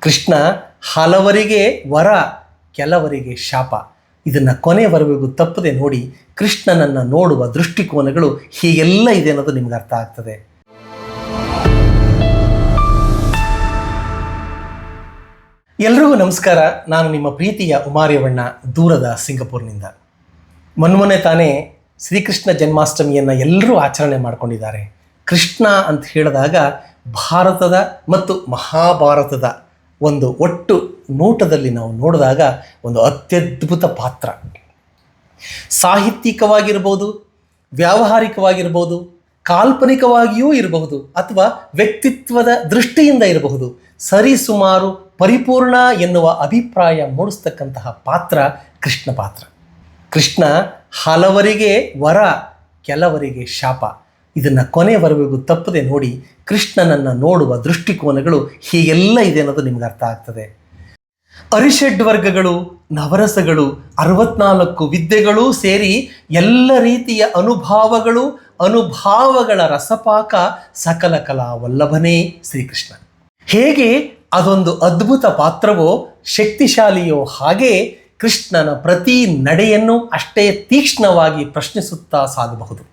ಕೃಷ್ಣ ಹಲವರಿಗೆ ವರ, ಕೆಲವರಿಗೆ ಶಾಪ. ಇದನ್ನು ಕೊನೆಯವರೆಗೂ ತಪ್ಪದೆ ನೋಡಿ ಕೃಷ್ಣನನ್ನು ನೋಡುವ ದೃಷ್ಟಿಕೋನಗಳು ಹೀಗೆಲ್ಲ ಇದೆ ಅನ್ನೋದು ನಿಮ್ಗೆ ಅರ್ಥ ಆಗ್ತದೆ. ಎಲ್ರಿಗೂ ನಮಸ್ಕಾರ. ನಾನು ನಿಮ್ಮ ಪ್ರೀತಿಯ ಉಮಾರ್ಯವಣ್ಣ ದೂರದ ಸಿಂಗಪುರ್ನಿಂದ. ಮೊನ್ಮೊನ್ನೆ ತಾನೇ ಶ್ರೀಕೃಷ್ಣ ಜನ್ಮಾಷ್ಟಮಿಯನ್ನು ಎಲ್ಲರೂ ಆಚರಣೆ ಮಾಡಿಕೊಂಡಿದ್ದಾರೆ. ಕೃಷ್ಣ ಅಂತ ಹೇಳಿದಾಗ ಭಾರತದ ಮತ್ತು ಮಹಾಭಾರತದ ಒಂದು ಒಟ್ಟು ನೋಟದಲ್ಲಿ ನಾವು ನೋಡಿದಾಗ ಒಂದು ಅತ್ಯದ್ಭುತ ಪಾತ್ರ. ಸಾಹಿತ್ಯಿಕವಾಗಿರ್ಬೋದು, ವ್ಯಾವಹಾರಿಕವಾಗಿರ್ಬೋದು, ಕಾಲ್ಪನಿಕವಾಗಿಯೂ ಇರಬಹುದು ಅಥವಾ ವ್ಯಕ್ತಿತ್ವದ ದೃಷ್ಟಿಯಿಂದ ಇರಬಹುದು. ಸರಿಸುಮಾರು ಪರಿಪೂರ್ಣ ಎನ್ನುವ ಅಭಿಪ್ರಾಯ ಮೂಡಿಸ್ತಕ್ಕಂತಹ ಪಾತ್ರ ಕೃಷ್ಣ ಪಾತ್ರ. ಕೃಷ್ಣ ಹಲವರಿಗೆ ವರ, ಕೆಲವರಿಗೆ ಶಾಪ. ಇದನ್ನು ಕೊನೆಯವರೆಗೂ ತಪ್ಪದೆ ನೋಡಿ ಕೃಷ್ಣನನ್ನು ನೋಡುವ ದೃಷ್ಟಿಕೋನಗಳು ಹೀಗೆಲ್ಲ ಇದೆ ಅನ್ನೋದು ನಿಮ್ಗೆ ಅರ್ಥ ಆಗ್ತದೆ. ಅರಿಷಡ್ ವರ್ಗಗಳು, ನವರಸಗಳು, ಅರವತ್ನಾಲ್ಕು ವಿದ್ಯೆಗಳೂ ಸೇರಿ ಎಲ್ಲ ರೀತಿಯ ಅನುಭಾವಗಳು, ಅನುಭಾವಗಳ ರಸಪಾಕ ಸಕಲ ಕಲಾ ವಲ್ಲಭನೇ ಶ್ರೀಕೃಷ್ಣ ಹೇಗೆ ಅದೊಂದು ಅದ್ಭುತ ಪಾತ್ರವೋ ಶಕ್ತಿಶಾಲಿಯೋ ಹಾಗೆ ಕೃಷ್ಣನ ಪ್ರತಿ ನಡೆಯನ್ನು ಅಷ್ಟೇ ತೀಕ್ಷ್ಣವಾಗಿ ಪ್ರಶ್ನಿಸುತ್ತಾ ಸಾಗಬಹುದು.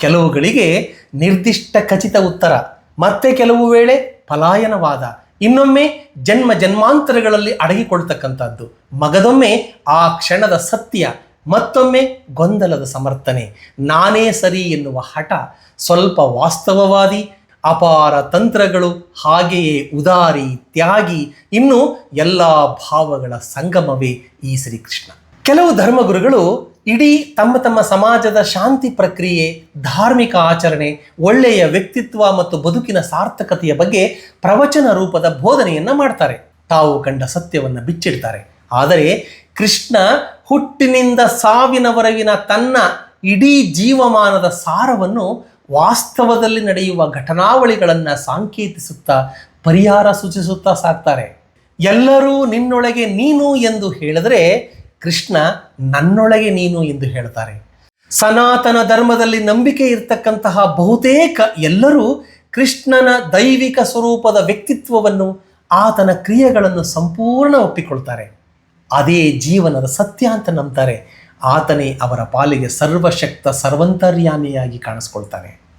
ಕೆಲವುಗಳಿಗೆ ನಿರ್ದಿಷ್ಟ ಖಚಿತ ಉತ್ತರ, ಮತ್ತೆ ಕೆಲವು ವೇಳೆ ಪಲಾಯನವಾದ, ಇನ್ನೊಮ್ಮೆ ಜನ್ಮ ಜನ್ಮಾಂತರಗಳಲ್ಲಿ ಅಡಗಿಕೊಳ್ತಕ್ಕಂಥದ್ದು. ಮಗದೊಮ್ಮೆ ಆ ಕ್ಷಣದ ಸತ್ಯ, ಮತ್ತೊಮ್ಮೆ ಗೊಂದಲದ ಸಮರ್ಥನೆ. ನಾನೇ ಸರಿ ಎನ್ನುವ ಹಠ ಸ್ವಲ್ಪ ವಾಸ್ತವವಾದಿ, ಅಪಾರ ತಂತ್ರಗಳು ಹಾಗೆಯೇ ಉದಾರಿ, ತ್ಯಾಗಿ ಇನ್ನು ಎಲ್ಲ ಭಾವಗಳ ಸಂಗಮವೇ ಈ ಶ್ರೀಕೃಷ್ಣ. ಕೆಲವು ಧರ್ಮಗುರುಗಳು ಇಡೀ ತಮ್ಮ ತಮ್ಮ ಸಮಾಜದ ಶಾಂತಿ ಪ್ರಕ್ರಿಯೆ, ಧಾರ್ಮಿಕ ಆಚರಣೆ, ಒಳ್ಳೆಯ ವ್ಯಕ್ತಿತ್ವ ಮತ್ತು ಬದುಕಿನ ಸಾರ್ಥಕತೆಯ ಬಗ್ಗೆ ಪ್ರವಚನ ರೂಪದ ಬೋಧನೆಯನ್ನು ಮಾಡ್ತಾರೆ. ತಾವು ಕಂಡ ಸತ್ಯವನ್ನು ಬಿಚ್ಚಿಡ್ತಾರೆ. ಆದರೆ ಕೃಷ್ಣ ಹುಟ್ಟಿನಿಂದ ಸಾವಿನವರೆಗಿನ ತನ್ನ ಇಡೀ ಜೀವಮಾನದ ಸಾರವನ್ನು ವಾಸ್ತವದಲ್ಲಿ ನಡೆಯುವ ಘಟನಾವಳಿಗಳನ್ನು ಸಾಂಕೇತಿಸುತ್ತಾ, ಪರಿಹಾರ ಸೂಚಿಸುತ್ತಾ ಸಾಕ್ತಾರೆ. ಎಲ್ಲರೂ ನಿನ್ನೊಳಗೆ ನೀನು ಎಂದು ಹೇಳಿದರೆ ಕೃಷ್ಣ ನನ್ನೊಳಗೆ ನೀನು ಎಂದು ಹೇಳ್ತಾರೆ. ಸನಾತನ ಧರ್ಮದಲ್ಲಿ ನಂಬಿಕೆ ಇರತಕ್ಕಂತಹ ಬಹುತೇಕ ಎಲ್ಲರೂ ಕೃಷ್ಣನ ದೈವಿಕ ಸ್ವರೂಪದ ವ್ಯಕ್ತಿತ್ವವನ್ನು ಆತನ ಕ್ರಿಯೆಗಳನ್ನು ಸಂಪೂರ್ಣ ಒಪ್ಪಿಕೊಳ್ತಾರೆ. ಅದೇ ಜೀವನದ ಸತ್ಯ ಅಂತ ನಂಬ್ತಾರೆ. ಆತನೇ ಅವರ ಪಾಲಿಗೆ ಸರ್ವಶಕ್ತ ಸರ್ವಂತರ್ಯಾಮಿಯಾಗಿ ಕಾಣಿಸ್ಕೊಳ್ತಾನೆ.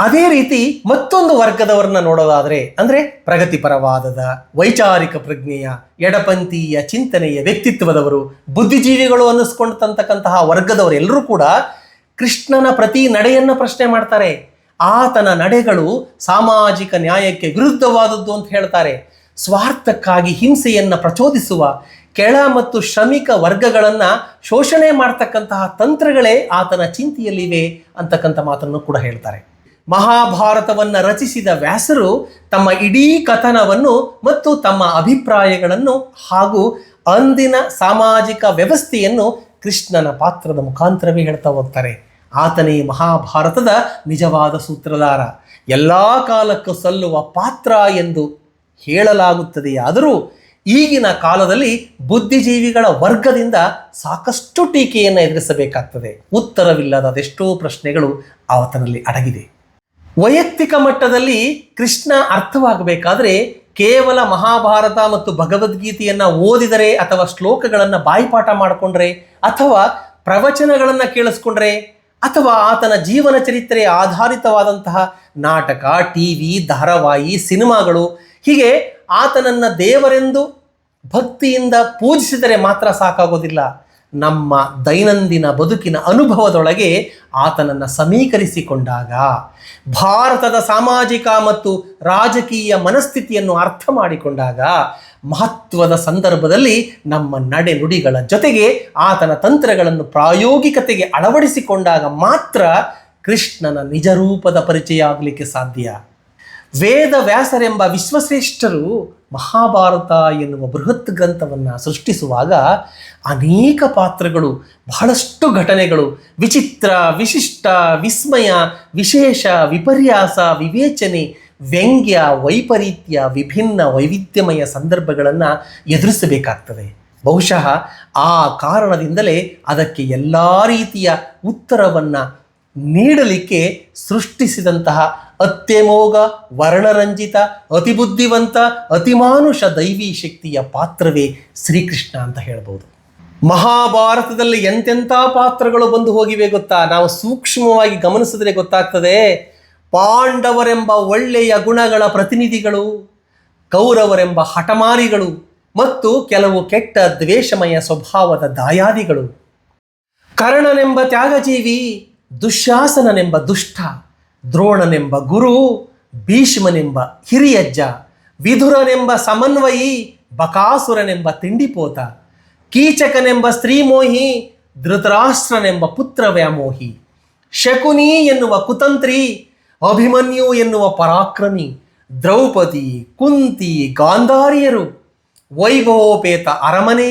ಅದೇ ರೀತಿ ಮತ್ತೊಂದು ವರ್ಗದವರನ್ನ ನೋಡೋದಾದರೆ, ಅಂದರೆ ಪ್ರಗತಿಪರವಾದದ, ವೈಚಾರಿಕ ಪ್ರಜ್ಞೆಯ, ಎಡಪಂಥೀಯ ಚಿಂತನೆಯ ವ್ಯಕ್ತಿತ್ವದವರು, ಬುದ್ಧಿಜೀವಿಗಳು ಅನ್ನಿಸ್ಕೊಂಡಂತಕ್ಕಂತಹ ವರ್ಗದವರೆಲ್ಲರೂ ಕೂಡ ಕೃಷ್ಣನ ಪ್ರತಿ ನಡೆಯನ್ನು ಪ್ರಶ್ನೆ ಮಾಡ್ತಾರೆ. ಆತನ ನಡೆಗಳು ಸಾಮಾಜಿಕ ನ್ಯಾಯಕ್ಕೆ ವಿರುದ್ಧವಾದದ್ದು ಅಂತ ಹೇಳ್ತಾರೆ. ಸ್ವಾರ್ಥಕ್ಕಾಗಿ ಹಿಂಸೆಯನ್ನು ಪ್ರಚೋದಿಸುವ, ಕೆಳ ಮತ್ತು ಶ್ರಮಿಕ ವರ್ಗಗಳನ್ನು ಶೋಷಣೆ ಮಾಡ್ತಕ್ಕಂತಹ ತಂತ್ರಗಳೇ ಆತನ ಚಿಂತೆಯಲ್ಲಿವೆ ಅಂತಕ್ಕಂಥ ಮಾತನ್ನು ಕೂಡ ಹೇಳ್ತಾರೆ. ಮಹಾಭಾರತವನ್ನು ರಚಿಸಿದ ವ್ಯಾಸರು ತಮ್ಮ ಇಡೀ ಕಥನವನ್ನು ಮತ್ತು ತಮ್ಮ ಅಭಿಪ್ರಾಯಗಳನ್ನು ಹಾಗೂ ಅಂದಿನ ಸಾಮಾಜಿಕ ವ್ಯವಸ್ಥೆಯನ್ನು ಕೃಷ್ಣನ ಪಾತ್ರದ ಮುಖಾಂತರವೇ ಹೇಳ್ತಾ ಹೋಗ್ತಾರೆ. ಆತನೇ ಮಹಾಭಾರತದ ನಿಜವಾದ ಸೂತ್ರಧಾರ. ಎಲ್ಲ ಕಾಲಕ್ಕೂ ಸಲ್ಲುವ ಪಾತ್ರ ಎಂದು ಹೇಳಲಾಗುತ್ತದೆಯಾದರೂ ಈಗಿನ ಕಾಲದಲ್ಲಿ ಬುದ್ಧಿಜೀವಿಗಳ ವರ್ಗದಿಂದ ಸಾಕಷ್ಟು ಟೀಕೆಯನ್ನು ಎದುರಿಸಬೇಕಾಗ್ತದೆ. ಉತ್ತರವಿಲ್ಲದ ಅದೆಷ್ಟೋ ಪ್ರಶ್ನೆಗಳು ಆತನಲ್ಲಿ ಅಡಗಿದೆ. ವೈಯಕ್ತಿಕ ಮಟ್ಟದಲ್ಲಿ ಕೃಷ್ಣ ಅರ್ಥವಾಗಬೇಕಾದ್ರೆ ಕೇವಲ ಮಹಾಭಾರತ ಮತ್ತು ಭಗವದ್ಗೀತೆಯನ್ನು ಓದಿದರೆ ಅಥವಾ ಶ್ಲೋಕಗಳನ್ನು ಬಾಯಿಪಾಠ ಮಾಡಿಕೊಂಡ್ರೆ ಅಥವಾ ಪ್ರವಚನಗಳನ್ನು ಕೇಳಿಸ್ಕೊಂಡ್ರೆ ಅಥವಾ ಆತನ ಜೀವನ ಚರಿತ್ರೆ ಆಧಾರಿತವಾದಂತಹ ನಾಟಕ ಟಿ ವಿ ಧಾರಾವಾಹಿ, ಸಿನಿಮಾಗಳು, ಹೀಗೆ ಆತನನ್ನು ದೇವರೆಂದು ಭಕ್ತಿಯಿಂದ ಪೂಜಿಸಿದರೆ ಮಾತ್ರ ಸಾಕಾಗೋದಿಲ್ಲ. ನಮ್ಮ ದೈನಂದಿನ ಬದುಕಿನ ಅನುಭವದೊಳಗೆ ಆತನನ್ನು ಸಮೀಕರಿಸಿಕೊಂಡಾಗ ಭಾರತದ ಸಾಮಾಜಿಕ ಮತ್ತು ರಾಜಕೀಯ ಮನಸ್ಥಿತಿಯನ್ನು ಅರ್ಥ ಮಾಡಿಕೊಂಡಾಗ ಮಹತ್ವದ ಸಂದರ್ಭದಲ್ಲಿ ನಮ್ಮ ನಡೆನುಡಿಗಳ ಜೊತೆಗೆ ಆತನ ತಂತ್ರಗಳನ್ನು ಪ್ರಾಯೋಗಿಕತೆಗೆ ಅಳವಡಿಸಿಕೊಂಡಾಗ ಮಾತ್ರ ಕೃಷ್ಣನ ನಿಜರೂಪದ ಪರಿಚಯ ಆಗಲಿಕ್ಕೆ ಸಾಧ್ಯ. ವೇದ ವ್ಯಾಸರೆಂಬ ವಿಶ್ವಶ್ರೇಷ್ಠರು ಮಹಾಭಾರತ ಎನ್ನುವ ಬೃಹತ್ ಗ್ರಂಥವನ್ನು ಸೃಷ್ಟಿಸುವಾಗ ಅನೇಕ ಪಾತ್ರಗಳು, ಬಹಳಷ್ಟು ಘಟನೆಗಳು, ವಿಚಿತ್ರ, ವಿಶಿಷ್ಟ, ವಿಸ್ಮಯ, ವಿಶೇಷ, ವಿಪರ್ಯಾಸ, ವಿವೇಚನೆ, ವ್ಯಂಗ್ಯ, ವೈಪರೀತ್ಯ, ವಿಭಿನ್ನ ವೈವಿಧ್ಯಮಯ ಸಂದರ್ಭಗಳನ್ನು ಎದುರಿಸಬೇಕಾಗ್ತದೆ. ಬಹುಶಃ ಆ ಕಾರಣದಿಂದಲೇ ಅದಕ್ಕೆ ಎಲ್ಲ ರೀತಿಯ ಉತ್ತರವನ್ನು ನೀಡಲಿಕ್ಕೆ ಸೃಷ್ಟಿಸಿದಂತಹ ಅತ್ಯಮೋಘ, ವರ್ಣರಂಜಿತ ಅತಿ ಬುದ್ಧಿವಂತ ಅತಿಮಾನುಷ ದೈವಿ ಶಕ್ತಿಯ ಪಾತ್ರವೇ ಶ್ರೀಕೃಷ್ಣ ಅಂತ ಹೇಳ್ಬೋದು. ಮಹಾಭಾರತದಲ್ಲಿ ಎಂತೆಂಥ ಪಾತ್ರಗಳು ಬಂದು ಹೋಗಿವೆ ಗೊತ್ತಾ? ನಾವು ಸೂಕ್ಷ್ಮವಾಗಿ ಗಮನಿಸಿದ್ರೆ ಗೊತ್ತಾಗ್ತದೆ. ಪಾಂಡವರೆಂಬ ಒಳ್ಳೆಯ ಗುಣಗಳ ಪ್ರತಿನಿಧಿಗಳು, ಕೌರವರೆಂಬ ಹಠಮಾರಿಗಳು ಮತ್ತು ಕೆಲವು ಕೆಟ್ಟ ದ್ವೇಷಮಯ ಸ್ವಭಾವದ ದಾಯಾದಿಗಳು. ಕರ್ಣನೆಂಬ ತ್ಯಾಗಜೀವಿ ದುಶ್ಯಾಸನನೆಂಬ ದುಷ್ಟ, ದ್ರೋಣನೆಂಬ ಗುರು, ಭೀಷ್ಮನೆಂಬ ಹಿರಿಯಜ್ಜ, ವಿಧುರನೆಂಬ ಸಮನ್ವಯಿ, ಬಕಾಸುರನೆಂಬ ತಿಂಡಿಪೋತ, ಕೀಚಕನೆಂಬ ಸ್ತ್ರೀಮೋಹಿ, ಧೃತರಾಷ್ಟ್ರನೆಂಬ ಪುತ್ರ ವ್ಯಾಮೋಹಿ ಶಕುನಿ ಎನ್ನುವ ಕುತಂತ್ರಿ, ಅಭಿಮನ್ಯು ಎನ್ನುವ ಪರಾಕ್ರಮಿ, ದ್ರೌಪದಿ, ಕುಂತಿ, ಗಾಂಧಾರಿಯರು, ವೈಭವೋಪೇತ ಅರಮನೆ,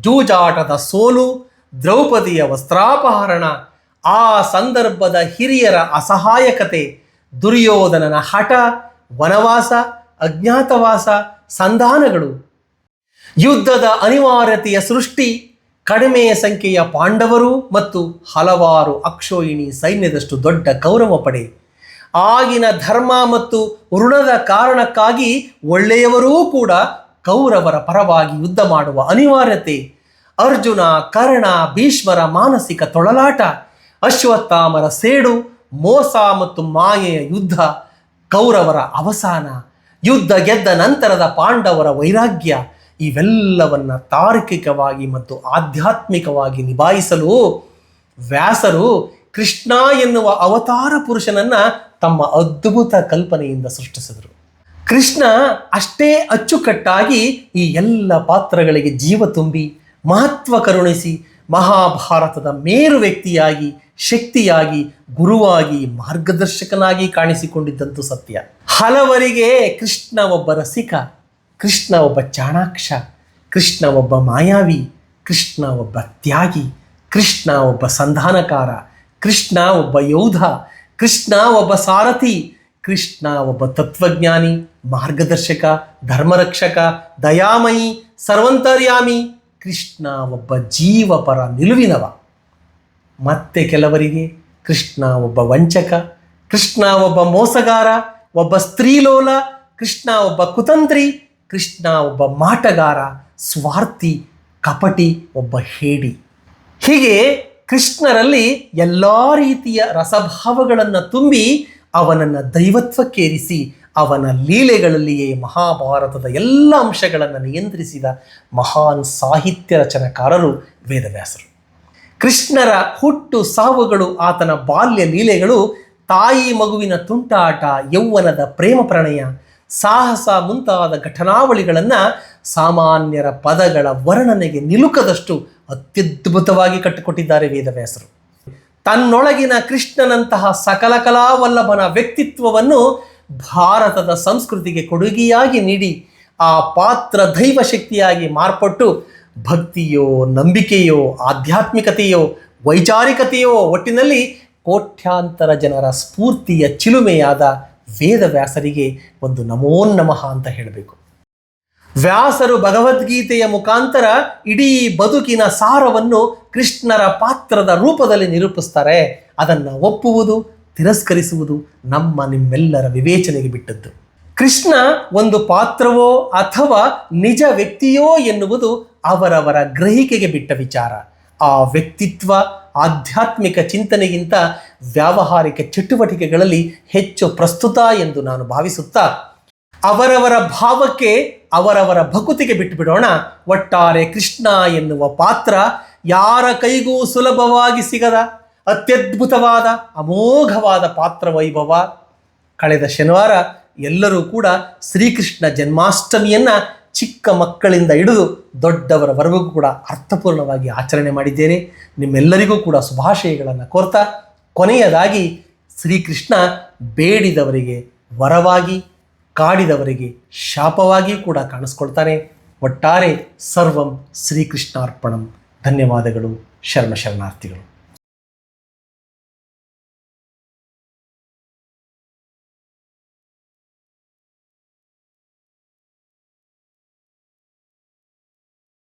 ಜೂಜಾಟದ ಸೋಲು, ದ್ರೌಪದಿಯ ವಸ್ತ್ರಾಪಹರಣ ಆ ಸಂದರ್ಭದ ಹಿರಿಯರ ಅಸಹಾಯಕತೆ, ದುರ್ಯೋಧನನ ಹಠ, ವನವಾಸ, ಅಜ್ಞಾತವಾಸ, ಸಂಧಾನಗಳು. ಯುದ್ಧದ ಅನಿವಾರ್ಯತೆಯ ಸೃಷ್ಟಿ, ಕಡಿಮೆ ಸಂಖ್ಯೆಯ ಪಾಂಡವರು ಮತ್ತು ಹಲವಾರು ಅಕ್ಷೋಹಿಣಿ ಸೈನ್ಯದಷ್ಟು ದೊಡ್ಡ ಕೌರವ ಪಡೆ. ಆಗಿನ ಧರ್ಮ ಮತ್ತು ಋಣದ ಕಾರಣಕ್ಕಾಗಿ ಒಳ್ಳೆಯವರೂ ಕೂಡ ಕೌರವರ ಪರವಾಗಿ ಯುದ್ಧ ಮಾಡುವ ಅನಿವಾರ್ಯತೆ. ಅರ್ಜುನ, ಕರ್ಣ, ಭೀಷ್ಮರ ಮಾನಸಿಕ ತೊಳಲಾಟ ಅಶ್ವತ್ಥಾಮರ ಸೇಡು, ಮೋಸ ಮತ್ತು ಮಾಯೆಯ ಯುದ್ಧ ಕೌರವರ ಅವಸಾನ, ಯುದ್ಧ ಗೆದ್ದ ನಂತರದ ಪಾಂಡವರ ವೈರಾಗ್ಯ, ಇವೆಲ್ಲವನ್ನ ತಾರ್ಕಿಕವಾಗಿ ಮತ್ತು ಆಧ್ಯಾತ್ಮಿಕವಾಗಿ ನಿಭಾಯಿಸಲು ವ್ಯಾಸರು ಕೃಷ್ಣ ಎನ್ನುವ ಅವತಾರ ಪುರುಷನನ್ನ ತಮ್ಮ ಅದ್ಭುತ ಕಲ್ಪನೆಯಿಂದ ಸೃಷ್ಟಿಸಿದರು. ಕೃಷ್ಣ ಅಷ್ಟೇ ಅಚ್ಚುಕಟ್ಟಾಗಿ ಈ ಎಲ್ಲ ಪಾತ್ರಗಳಿಗೆ ಜೀವ ತುಂಬಿ ಮಹತ್ವ ಕರುಣಿಸಿ ಮಹಾಭಾರತದ ಮೇರು ವ್ಯಕ್ತಿಯಾಗಿ, ಶಕ್ತಿಯಾಗಿ, ಗುರುವಾಗಿ, ಮಾರ್ಗದರ್ಶಕನಾಗಿ ಕಾಣಿಸಿಕೊಂಡಿದ್ದಂತೂ ಸತ್ಯ. ಹಲವರಿಗೆ ಕೃಷ್ಣ ಒಬ್ಬ ರಸಿಕ, ಕೃಷ್ಣ ಒಬ್ಬ ಚಾಣಾಕ್ಷ, ಕೃಷ್ಣ ಒಬ್ಬ ಮಾಯಾವಿ, ಕೃಷ್ಣ ಒಬ್ಬ ತ್ಯಾಗಿ, ಕೃಷ್ಣ ಒಬ್ಬ ಸಂಧಾನಕಾರ, ಕೃಷ್ಣ ಒಬ್ಬ ಯೋಧ, ಕೃಷ್ಣ ಒಬ್ಬ ಸಾರಥಿ, ಕೃಷ್ಣ ಒಬ್ಬ ತತ್ವಜ್ಞಾನಿ, ಮಾರ್ಗದರ್ಶಕ, ಧರ್ಮರಕ್ಷಕ, ದಯಾಮಯಿ, ಸರ್ವಂತರ್ಯಾಮಿ ಕೃಷ್ಣ ಒಬ್ಬ ಜೀವಪರ ನಿಲುವಿನವ. ಮತ್ತೆ ಕೆಲವರಿಗೆ ಕೃಷ್ಣ ಒಬ್ಬ ವಂಚಕ, ಕೃಷ್ಣ ಒಬ್ಬ ಮೋಸಗಾರ, ಒಬ್ಬ ಸ್ತ್ರೀಲೋಲ, ಕೃಷ್ಣ ಒಬ್ಬ ಕುತಂತ್ರಿ, ಕೃಷ್ಣ ಒಬ್ಬ ಮಾಟಗಾರ, ಸ್ವಾರ್ಥಿ, ಕಪಟಿ, ಒಬ್ಬ ಹೇಡಿ. ಹೀಗೆ ಕೃಷ್ಣರಲ್ಲಿ ಎಲ್ಲ ರೀತಿಯ ರಸಭಾವಗಳನ್ನು ತುಂಬಿ ಅವನನ್ನು ದೈವತ್ವಕ್ಕೇರಿಸಿ ಅವನ ಲೀಲೆಗಳಲ್ಲಿಯೇ ಮಹಾಭಾರತದ ಎಲ್ಲ ಅಂಶಗಳನ್ನು ನಿಯಂತ್ರಿಸಿದ ಮಹಾನ್ ಸಾಹಿತ್ಯ ರಚನಕಾರರು ವೇದವ್ಯಾಸರು. ಕೃಷ್ಣರ ಹುಟ್ಟು ಸಾವುಗಳು, ಆತನ ಬಾಲ್ಯ ಲೀಲೆಗಳು, ತಾಯಿ ಮಗುವಿನ ತುಂಟಾಟ, ಯೌವನದ ಪ್ರೇಮ ಪ್ರಣಯ, ಸಾಹಸ ಮುಂತಾದ ಘಟನಾವಳಿಗಳನ್ನು ಸಾಮಾನ್ಯರ ಪದಗಳ ವರ್ಣನೆಗೆ ನಿಲುಕದಷ್ಟು ಅತ್ಯದ್ಭುತವಾಗಿ ಕಟ್ಟಿಕೊಟ್ಟಿದ್ದಾರೆ ವೇದವ್ಯಾಸರು. ತನ್ನೊಳಗಿನ ಕೃಷ್ಣನಂತಹ ಸಕಲ ಕಲಾವಲ್ಲಭನ ವ್ಯಕ್ತಿತ್ವವನ್ನು ಭಾರತದ ಸಂಸ್ಕೃತಿಗೆ ಕೊಡುಗೆಯಾಗಿ ನೀಡಿ ಆ ಪಾತ್ರ ದೈವ ಶಕ್ತಿಯಾಗಿ ಮಾರ್ಪಟ್ಟು ಭಕ್ತಿಯೋ, ನಂಬಿಕೆಯೋ, ಆಧ್ಯಾತ್ಮಿಕತೆಯೋ, ವೈಚಾರಿಕತೆಯೋ ಒಟ್ಟಿನಲ್ಲಿ ಕೋಟ್ಯಾಂತರ ಜನರ ಸ್ಫೂರ್ತಿಯ ಚಿಲುಮೆಯಾದ ವೇದವ್ಯಾಸರಿಗೆ ಒಂದು ನಮೋ ನಮಃ ಅಂತ ಹೇಳಬೇಕು. ವ್ಯಾಸರು ಭಗವದ್ಗೀತೆಯ ಮುಖಾಂತರ ಇಡೀ ಬದುಕಿನ ಸಾರವನ್ನು ಕೃಷ್ಣರ ಪಾತ್ರದ ರೂಪದಲ್ಲಿ ನಿರೂಪಿಸ್ತಾರೆ. ಅದನ್ನು ಒಪ್ಪುವುದು ತಿರಸ್ಕರಿಸುವುದು ನಮ್ಮ ನಿಮ್ಮೆಲ್ಲರ ವಿವೇಚನೆಗೆ ಬಿಟ್ಟದ್ದು. ಕೃಷ್ಣ ಒಂದು ಪಾತ್ರವೋ ಅಥವಾ ನಿಜ ವ್ಯಕ್ತಿಯೋ ಎನ್ನುವುದು ಅವರವರ ಗ್ರಹಿಕೆಗೆ ಬಿಟ್ಟ ವಿಚಾರ. ಆ ವ್ಯಕ್ತಿತ್ವ, ಆಧ್ಯಾತ್ಮಿಕ ಚಿಂತನೆಗಿಂತ ವ್ಯಾವಹಾರಿಕ ಚಟುವಟಿಕೆಗಳಲ್ಲಿ ಹೆಚ್ಚು ಪ್ರಸ್ತುತ ಎಂದು ನಾನು ಭಾವಿಸುತ್ತಾ, ಅವರವರ ಭಾವಕ್ಕೆ, ಅವರವರ ಭಕುತಿಗೆ ಬಿಟ್ಟುಬಿಡೋಣ. ಒಟ್ಟಾರೆ ಕೃಷ್ಣ ಎನ್ನುವ ಪಾತ್ರ ಯಾರ ಕೈಗೂ ಸುಲಭವಾಗಿ ಸಿಗದ? ಅತ್ಯದ್ಭುತವಾದ, ಅಮೋಘವಾದ ಪಾತ್ರ ವೈಭವ ಕಳೆದ ಶನಿವಾರ ಎಲ್ಲರೂ ಕೂಡ ಶ್ರೀಕೃಷ್ಣ ಜನ್ಮಾಷ್ಟಮಿಯನ್ನು ಚಿಕ್ಕ ಮಕ್ಕಳಿಂದ ಹಿಡಿದು ದೊಡ್ಡವರವರೆಗೂ ಕೂಡ ಅರ್ಥಪೂರ್ಣವಾಗಿ ಆಚರಣೆ ಮಾಡಿದ್ದೇನೆ. ನಿಮ್ಮೆಲ್ಲರಿಗೂ ಕೂಡ ಶುಭಾಶಯಗಳನ್ನು ಕೋರ್ತಾ, ಕೊನೆಯದಾಗಿ ಶ್ರೀಕೃಷ್ಣ ಬೇಡಿದವರಿಗೆ ವರವಾಗಿ, ಕಾಡಿದವರಿಗೆ ಶಾಪವಾಗಿ ಕೂಡ ಕಾಣಿಸ್ಕೊಳ್ತಾನೆ. ಒಟ್ಟಾರೆ ಸರ್ವಂ ಶ್ರೀಕೃಷ್ಣಾರ್ಪಣಂ. ಧನ್ಯವಾದಗಳು, ಶರಣ ಶರಣಾರ್ಥಿಗಳು.